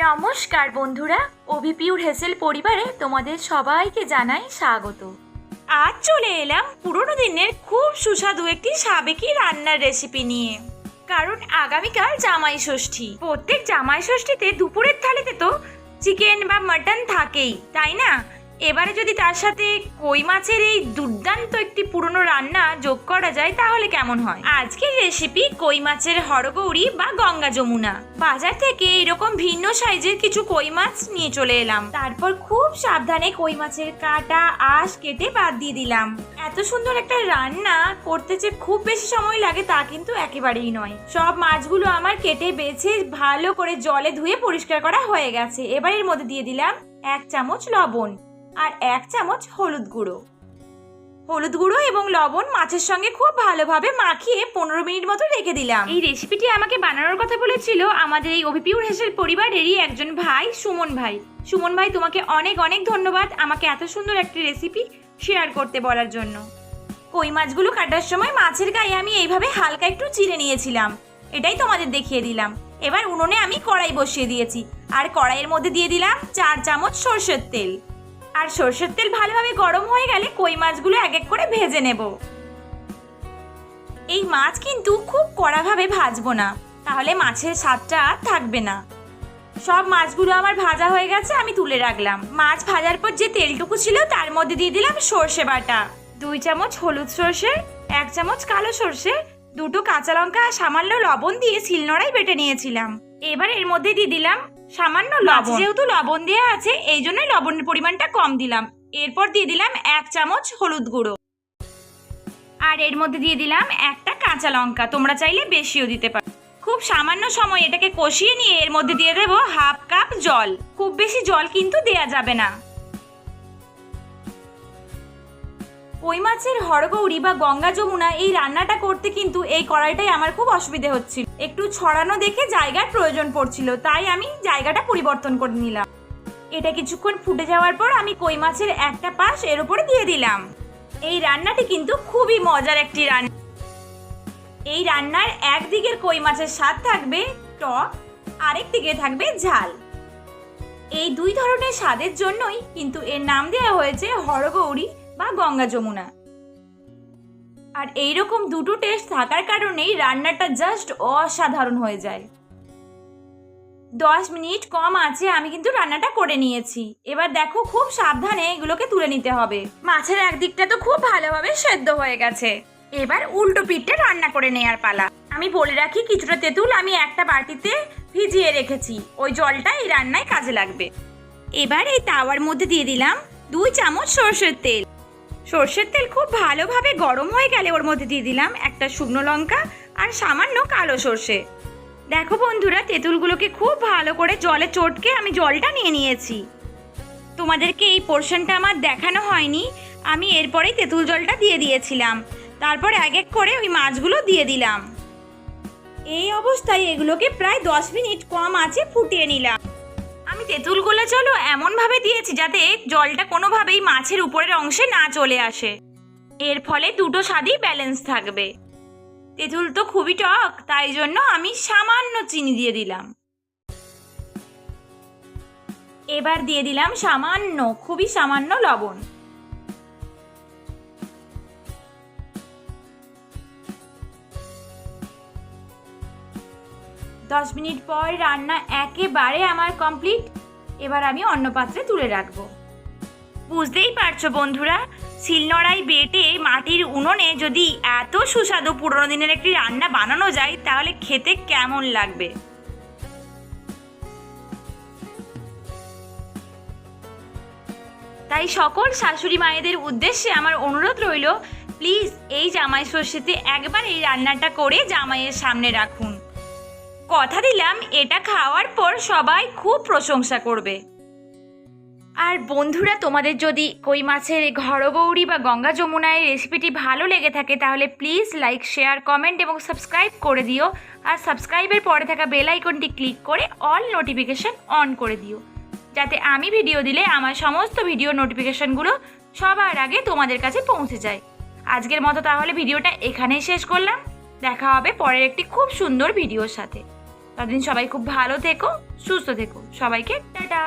নমস্কার বন্ধুরা অভিপিউর হেসেল পরিবারে তোমাদের সবাইকে জানাই স্বাগত। আজ চলে এলাম পুরোনো দিনের খুব সুস্বাদু একটি সাবেকি রান্নার রেসিপি নিয়ে। কারণ আগামীকাল জামাই ষষ্ঠী। প্রত্যেক জামাই ষষ্ঠীতে দুপুরের থালিতে তো চিকেন বা মাটন থাকেই, তাই না? এবারে যদি তার সাথে কই মাছের এই দুর্দান্ত একটি পুরনো রান্না যোগ করা যায়, তাহলে কেমন হয়? আজকের রেসিপি কই মাছের হরগৌরি বা গঙ্গা যমুনা। বাজার থেকে এরকম ভিন্ন সাইজের কিছু কই মাছ নিয়ে চলে এলাম। তারপর খুব সাবধানে কই মাছের কাটা, আঁশ কেটে বাদ দিয়ে দিলাম। এত সুন্দর একটা রান্না করতে যে খুব বেশি সময় লাগে তা কিন্তু একেবারেই নয়। সব মাছগুলো আমার কেটে বেছে ভালো করে জলে ধুয়ে পরিষ্কার করা হয়ে গেছে। এবার এর মধ্যে দিয়ে দিলাম এক চামচ লবণ। আর এক চামচ হলুদ গুঁড়ো। হলুদ গুঁড়ো এবং লবণ মাছের সঙ্গে খুব ভালোভাবে মাখিয়ে পনেরো মিনিট মতো রেখে দিলাম। এই রেসিপিটি আমাকে বানানোর কথা বলেছিল আমাদের এই অভিপিউর হেসেল পরিবারেরই একজন ভাই, সুমন ভাই। সুমন ভাই, তোমাকে অনেক অনেক ধন্যবাদ আমাকে এত সুন্দর একটি রেসিপি শেয়ার করতে বলার জন্য। কই মাছগুলো কাটার সময় মাছের গায়ে আমি এইভাবে হালকা একটু চিড়ে নিয়েছিলাম। এটাই তোমাদের দেখিয়ে দিলাম। এবার উনুনে আমি কড়াই বসিয়ে দিয়েছি। আর কড়াইয়ের মধ্যে দিয়ে দিলাম চার চামচ সর্ষের তেল। আর সর্ষের তেল ভালোভাবে গরম হয়ে গেলে কই মাছগুলো এক এক করে ভেজে নেব। এই মাছ কিন্তু খুব কড়াভাবে ভাজবো না, তাহলে মাছের স্বাদটা আর থাকবে না। সব মাছগুলো আমার ভাজা হয়ে গেছে, আমি তুলে রাখলাম। মাছ ভাজার পর যে তেলটুকু ছিল তার মধ্যে দিয়ে দিলাম সর্ষে বাটা। দুই চামচ হলুদ সর্ষে, এক চামচ কালো সর্ষে, দুটো কাঁচা লঙ্কা আর সামান্য লবণ দিয়ে শিলনোড়ায় বেটে নিয়েছিলাম। এবার এর মধ্যে দিয়ে দিলাম সামান্য লবণ। যেহেতু লবণ দেওয়া আছে এই জন্যই লবণের পরিমাণটা কম দিলাম। এরপর দিয়ে দিলাম এক চামচ হলুদ গুঁড়ো। আর এর মধ্যে দিয়ে দিলাম একটা কাঁচা লঙ্কা। তোমরা চাইলে বেশিও দিতে পারো খুব সামান্য সময় এটাকে কষিয়ে নিয়ে এর মধ্যে দিয়ে দেবো হাফ কাপ জল। খুব বেশি জল কিন্তু দেয়া যাবে না। কই মাছের হরগৌরি বা গঙ্গা যমুনা এই রান্নাটা করতে কিন্তু এই কড়াইটাই আমার খুব অসুবিধে হচ্ছিল। একটু ছড়ানো দেখে জায়গার প্রয়োজন পড়ছিল, তাই আমি জায়গাটা পরিবর্তন করে নিলাম। এটা কিছুক্ষণ ফুটে যাওয়ার পর আমি কই মাছের একটা পাশ এর উপরে দিয়ে দিলাম। এই রান্নাটি কিন্তু খুবই মজার একটি রান্না এই রান্নার একদিকের কই মাছের স্বাদ থাকবে টক, আরেক দিকে থাকবে ঝাল। এই দুই ধরনের স্বাদের জন্যই কিন্তু এর নাম দেওয়া হয়েছে হরগৌরী বা গঙ্গা যমুনা। আর এইরকম দুটো টেস্ট থাকার কারণেই রান্নাটা জাস্ট অসাধারণ হয়ে যায়। দশ মিনিট কম আছে, আমি কিন্তু রান্নাটা করে নিয়েছি। এবার দেখো খুব সাবধানে এগুলোকে তুলে নিতে হবে। মাছের একদিকটা তো খুব ভালোভাবে সেদ্ধ হয়ে গেছে। এবার উল্টো পিঠটা রান্না করে নেয়ার পালা। আমি বলে রাখি, কিছুটা তেঁতুল আমি একটা বাটিতে ভিজিয়ে রেখেছি। ওই জলটা এই রান্নায় কাজে লাগবে। এবার এই তাওয়ার মধ্যে দিয়ে দিলাম দুই চামচ সর্ষের তেল। সর্ষের তেল খুব ভালোভাবে গরম হয়ে গেলে ওর মধ্যে দিয়ে দিলাম একটা শুকনো লঙ্কা আর সামান্য কালো সর্ষে। দেখো বন্ধুরা, তেঁতুলগুলোকে খুব ভালো করে জলে চটকে আমি জলটা নিয়ে নিয়েছি। তোমাদেরকে এই পোর্শনটা আমার দেখানো হয়নি, আমি এরপরেই তেঁতুল জলটা দিয়ে দিয়েছিলাম। তারপর এক এক করে ওই মাছগুলো দিয়ে দিলাম। এই অবস্থায় এগুলোকে প্রায় দশ মিনিট কম আছে ফুটিয়ে নিলাম। আমি তেঁতুলগুলো চলো এমনভাবে দিয়েছি যাতে জলটা কোনোভাবেই মাছের উপরের অংশে না চলে আসে। এর ফলে দুটো স্বাদই ব্যালেন্স থাকবে। তেঁতুল তো খুবই টক, তাই জন্য আমি সামান্য চিনি দিয়ে দিলাম। এবার দিয়ে দিলাম সামান্য, খুবই সামান্য লবণ। দশ মিনিট পর রান্না একেবারে আমার কমপ্লিট। এবার আমি অন্য পাত্রে তুলে রাখব। বুঝতেই পারছ বন্ধুরা শিলনোড়াই বেটে মাটির উনুনে যদি এত সুস্বাদু পুরোনো দিনের একটি রান্না বানানো যায়, তাহলে খেতে কেমন লাগবে? তাই সকল শাশুড়ি মায়েদের উদ্দেশ্যে আমার অনুরোধ রইল প্লিজ এই জামাই ষষ্ঠীতে একবার এই রান্নাটা করে জামাইয়ের সামনে রাখুন। কথা দিলাম, এটা খাওয়ার পর সবাই খুব প্রশংসা করবে। আর বন্ধুরা, তোমাদের যদি কই মাছের ঘরগৌরি বা গঙ্গা যমুনায় রেসিপিটি ভালো লেগে থাকে, তাহলে প্লিজ লাইক শেয়ার কমেন্ট এবং সাবস্ক্রাইব করে দিও। আর সাবস্ক্রাইবের পরে থাকা বেল আইকনটি ক্লিক করে অল নোটিফিকেশন অন করে দিও। যাতে আমি ভিডিও দিলে আমার সমস্ত ভিডিও নোটিফিকেশনগুলো সবার আগে তোমাদের কাছে পৌঁছে যায়। আজকের মতো তাহলে ভিডিওটা এখানেই শেষ করলাম। দেখা হবে পরের একটি খুব সুন্দর ভিডিওর সাথে। ততদিন সবাই খুব ভালো থেকো সুস্থ থেকো। সবাইকে টাটা।